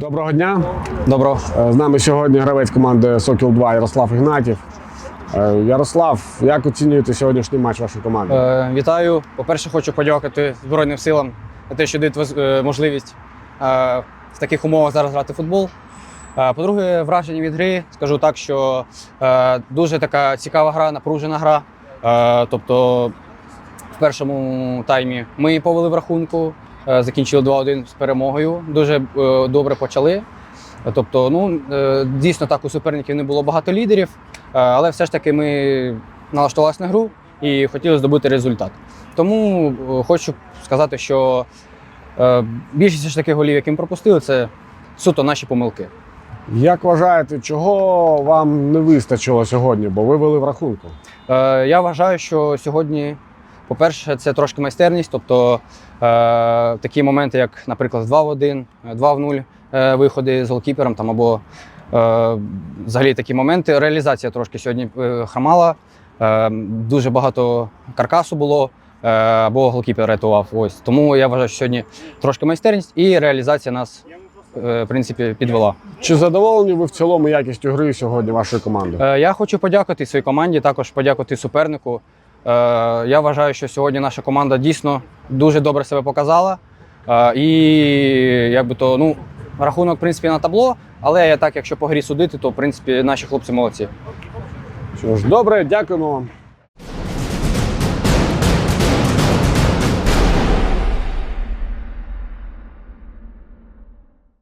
Доброго дня. Добро. Е, З нами сьогодні гравець команди Сокіл 2 Ярослав Ігнатів. Е, Ярослав, як оцінюєте сьогоднішній матч вашої команди? Е, вітаю. По-перше, хочу подякувати Збройним силам за те, що дають е, можливість е, в таких умовах зараз грати в футбол. Е, по-друге, враження від гри. Скажу так, що е, дуже така цікава гра, напружена гра. Е, тобто, в першому таймі ми повели в рахунку, закінчили 2-1 з перемогою. Дуже е, добре почали. Тобто, ну е, дійсно так у суперників не було багато лідерів, е, але все ж таки ми налаштувалися на гру і хотіли здобути результат. Тому е, хочу сказати, що е, більшість ж таки голів, які ми пропустили, це суто наші помилки. Як вважаєте, чого вам не вистачило сьогодні, бо ви вели в рахунку? Е, я вважаю, що сьогодні, по-перше, це трошки майстерність, тобто е, такі моменти, як, наприклад, 2 в 1, 2 в 0 е, виходи з голкіпером там, або е, взагалі такі моменти. Реалізація трошки сьогодні е, хромала, е, дуже багато каркасу було. е, Або голкіпер рятував. Ось тому я вважаю, що сьогодні трошки майстерність і реалізація нас е, в принципі підвела. Чи задоволені ви в цілому якістю гри сьогодні вашої команди? Е, Я хочу подякувати своїй команді, також подякувати супернику. Е, Я вважаю, що сьогодні наша команда дійсно дуже добре себе показала. Е, І якби то, ну, рахунок, в принципі, на табло, але я так, якщо по грі судити, то в принципі наші хлопці молодці. Що ж, добре, дякуємо вам.